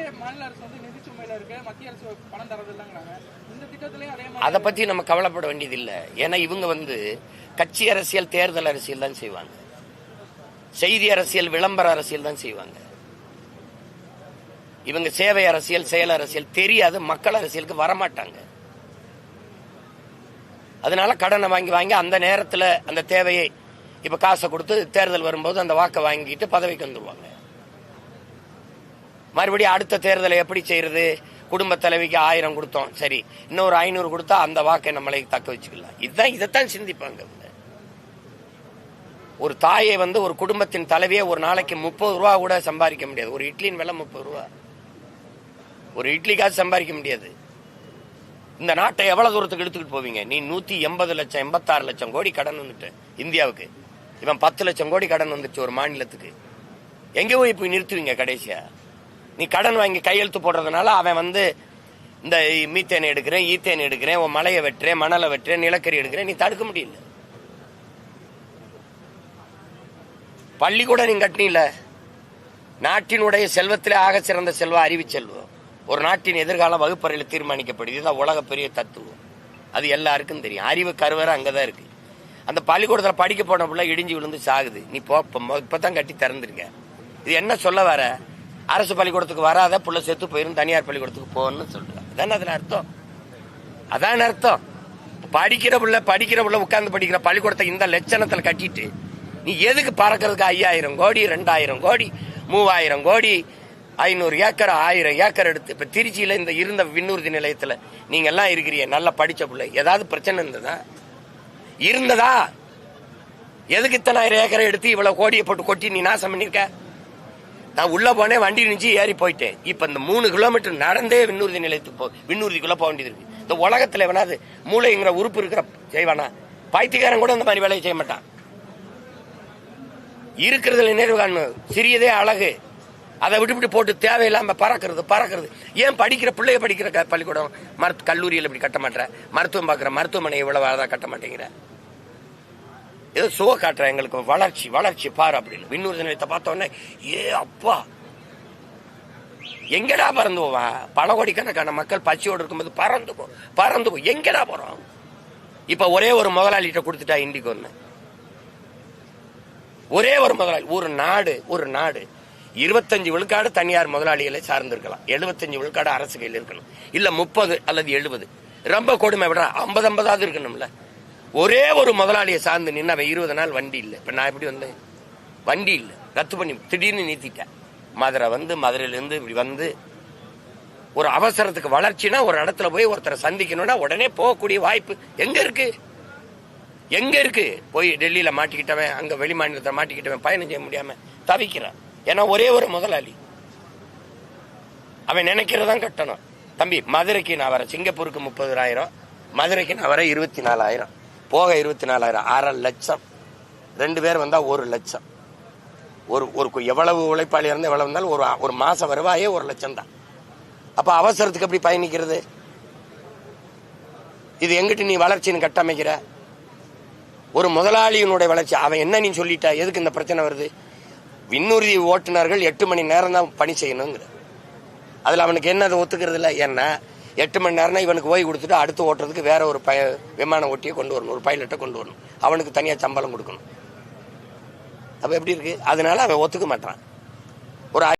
ஏற்கனவே மாநில அரசு வந்து நிதி சுமையில இருக்கு மத்திய அரசு பணம் தரது இல்லைங்கிறாங்க இந்த திட்டத்திலயும் அதே மாதிரி அதை பத்தி நம்ம கவலைப்பட வேண்டியதில்லை. ஏன்னா இவங்க வந்து கட்சி அரசியல் தேர்தல் அரசியல் தான் செய்வாங்க. செய்தி அரசியல் விளம்பர அரசியல் தான் செய்வாங்க. இவங்க சேவை அரசியல் செயல் அரசியல் தெரியாது மக்கள் அரசியலுக்கு வரமாட்டாங்க. அதனால கடனை வாங்கி வாங்கி அந்த நேரத்தில் அந்த தேவையை இப்போ காசை கொடுத்து தேர்தல் வரும்போது அந்த வாக்கை வாங்கிட்டு பதவிக்கு வந்துடுவாங்க மறுபடியும் அடுத்த தேர்தலை எப்படி செய்யறது? குடும்ப தலைவிக்கு ஆயிரம் கொடுத்தோம். சரி இன்னொரு ஐநூறு கொடுத்தா அந்த வாக்கை நம்மளை தக்க வச்சுக்கலாம். இதுதான் இதைத்தான் சிந்திப்பாங்க ஒரு தாயை வந்து ஒரு குடும்பத்தின் தலைவியை ஒரு நாளைக்கு முப்பது ரூபா கூட சம்பாதிக்க முடியாது. ஒரு இட்லியின் விலை முப்பது ரூபா. ஒரு இட்லிக்காக சம்பாதிக்க முடியாது. இந்த நாட்டை எவ்வளவு தூரத்துக்கு எடுத்துக்கிட்டு போவீங்க? நீ நூத்தி எண்பது லட்சம் எண்பத்தாறு லட்சம் கோடி கடன் வந்துட்டு இந்தியாவுக்கு. இவன் பத்து லட்சம் கோடி கடன் வந்துச்சு ஒரு மாநிலத்துக்கு. எங்க போய் போய் நிறுத்துவீங்க கடைசியா? நீ கடன் வாங்கி கையெழுத்து போடுறதுனால அவன் வந்து இந்த மீத்தேன் எடுக்கிறேன் ஈத்தேன் எடுக்கிறேன் உன் மலையை வெட்டுறேன் மணலை வெட்டுறேன் நிலக்கரி எடுக்கிறேன் நீ தடுக்க முடியல. பள்ளிக்கூடம் நீ கட்டினில. நாட்டினுடைய செல்வத்திலே ஆக சிறந்த செல்வம் அறிவு செல்வம். ஒரு நாட்டின் எதிர்காலம் வகுப்பறையில் தீர்மானிக்கப்படுது. இதுதான் உலக பெரிய தத்துவம். அது எல்லாருக்கும் தெரியும். அறிவு கருவறை அங்கே தான் இருக்கு. அந்த பள்ளிக்கூடத்தில் படிக்க போன பிள்ளை இடிஞ்சு விழுந்து சாகுது. நீ போ இப்போ தான் கட்டி திறந்துருக்க. இது என்ன சொல்ல வர? அரசு பள்ளிக்கூடத்துக்கு வராத புள்ள செத்து போயிரும் தனியார் பள்ளிக்கூடத்துக்கு போகணும்னு சொல்றாங்க. அதானே அதுல அர்த்தம்? அதான் அர்த்தம்? படிக்கிற புள்ள படிக்கிற புள்ள உட்கார்ந்து படிக்கிற பள்ளிக்கூடத்தை இந்த லட்சணத்துல கட்டிட்டு நீ எதுக்கு பறக்கிறதுக்கு ஐயாயிரம் கோடி ரெண்டாயிரம் கோடி மூவாயிரம் கோடி ஐநூறு ஏக்கர் ஆயிரம் ஏக்கர் எடுத்து இப்ப திருச்சியில இந்த இருந்த விண்ணூர்தி நிலையத்துல நீங்க எல்லாம் இருக்கிறீங்க நல்லா படிச்ச புள்ள. ஏதாவது பிரச்சனை இருந்ததா? இருந்ததா? எதுக்கு இத்தனாயிரம் ஏக்கரை எடுத்து இவ்வளவு கோடியை போட்டு கொட்டி நீ நாசம் பண்ணிருக்க? நான் உள்ள போனேன் வண்டி நின்று ஏறி போயிட்டேன். இப்ப இந்த மூணு கிலோமீட்டர் நடந்தே விண்ணூர்தி நிலையத்துக்கு போ விண்ணூர்திக்குள்ள போக வேண்டியது இருக்கு. இந்த உலகத்துல வேணாது மூளைங்கிற உறுப்பு இருக்கிற செய்வானா? பைத்தியக்காரன் கூட இந்த மாதிரி வேலையை செய்ய மாட்டான். இருக்கிறதுல நினைவு காணும் சிறியதே அழகு. அதை விட்டுவிட்டு போட்டு தேவையில்லாம பறக்கிறது பறக்கிறது. ஏன் படிக்கிற பிள்ளைய படிக்கிற க- பள்ளிக்கூடம்? மருத்து கல்லூரியில் இப்படி கட்ட மாட்டேற மருத்துவம் பார்க்குற மருத்துவமனை இவ்வளவு அழகா கட்ட மாட்டேங்கிற? ஏதோ சுக காட்டுற எங்களுக்கு. வளர்ச்சி வளர்ச்சி பாரு அப்படின்னு. விண்ணூர் தினத்தை பார்த்தோன்னே ஏ அப்பா! எங்கடா பறந்து போவான் பல கோடிக்கணக்கான மக்கள் பசியோடு இருக்கும்போது பறந்து போ பறந்து போ. எங்கடா போறோம்? இப்ப ஒரே ஒரு முதலாளிகிட்ட கொடுத்துட்டா இண்டிக்கு ஒன்று ஒரே ஒரு முதலாளி ஒரு நாடு ஒரு நாடு. இருபத்தஞ்சு விழுக்காடு தனியார் முதலாளிகளை சார்ந்திருக்கலாம். எழுபத்தஞ்சு விழுக்காடு அரசு கையில் இருக்கணும். இல்ல முப்பது அல்லது எழுபது. ரொம்ப கொடுமை விட ஐம்பது ஐம்பதாவது இருக்கணும்ல. ஒரே ஒரு முதலாளியை சார்ந்து நின்று அவன் இருபது நாள் வண்டி இல்லை. இப்போ நான் எப்படி வந்தேன்? வண்டி இல்லை. ரத்து பண்ணி திடீர்னு நிறுத்திட்டேன். மதுரை வந்து மதுரையிலேருந்து இப்படி வந்து ஒரு அவசரத்துக்கு வளர்ச்சினா ஒரு இடத்துல போய் ஒருத்தரை சந்திக்கணும்னா உடனே போகக்கூடிய வாய்ப்பு எங்கே இருக்கு? எங்கே இருக்கு? போய் டெல்லியில் மாட்டிக்கிட்டவன் அங்கே வெளி மாநிலத்தில் மாட்டிக்கிட்டவன் பயணம் செய்ய முடியாமல் தவிக்கிறான். ஏன்னா ஒரே ஒரு முதலாளி. அவன் நினைக்கிறதான் கட்டணும். தம்பி மதுரைக்கு நான் வரேன். சிங்கப்பூருக்கு முப்பதாயிரம் மதுரைக்கு நான் வரேன் இருபத்தி நாலாயிரம். போக இருபத்தி நாலாயிரம் அரை லட்சம். ரெண்டு பேர் வந்தா ஒரு லட்சம். ஒரு ஒரு எவ்வளவு உழைப்பாளி இருந்தால் எவ்வளவு இருந்தாலும் ஒரு ஒரு மாசம் வருவாயே ஒரு லட்சம் தான். அப்ப அவசரத்துக்கு எப்படி பயணிக்கிறது? இது எங்கிட்டு நீ வளர்ச்சின்னு கட்டமைக்கிற? ஒரு முதலாளியினுடைய வளர்ச்சி. அவன் என்ன நீ சொல்லிட்ட? எதுக்கு இந்த பிரச்சனை வருது? விண்ணுறுதி ஓட்டுநர்கள் எட்டு மணி நேரம் தான் பணி செய்யணுங்கிற. அதுல அவனுக்கு என்ன அதை ஒத்துக்கிறது இல்லை ஏன்னா எட்டு மணி நேரம்னா இவனுக்கு ஓய்வு கொடுத்துட்டு அடுத்து ஓட்டுறதுக்கு வேற ஒரு பய விமான ஓட்டியை கொண்டு வரணும் ஒரு பைலட்டை கொண்டு வரணும். அவனுக்கு தனியா சம்பளம் கொடுக்கணும். அப்போ எப்படி இருக்கு? அதனால அவன் ஒத்துக்க மாட்டான் ஒரு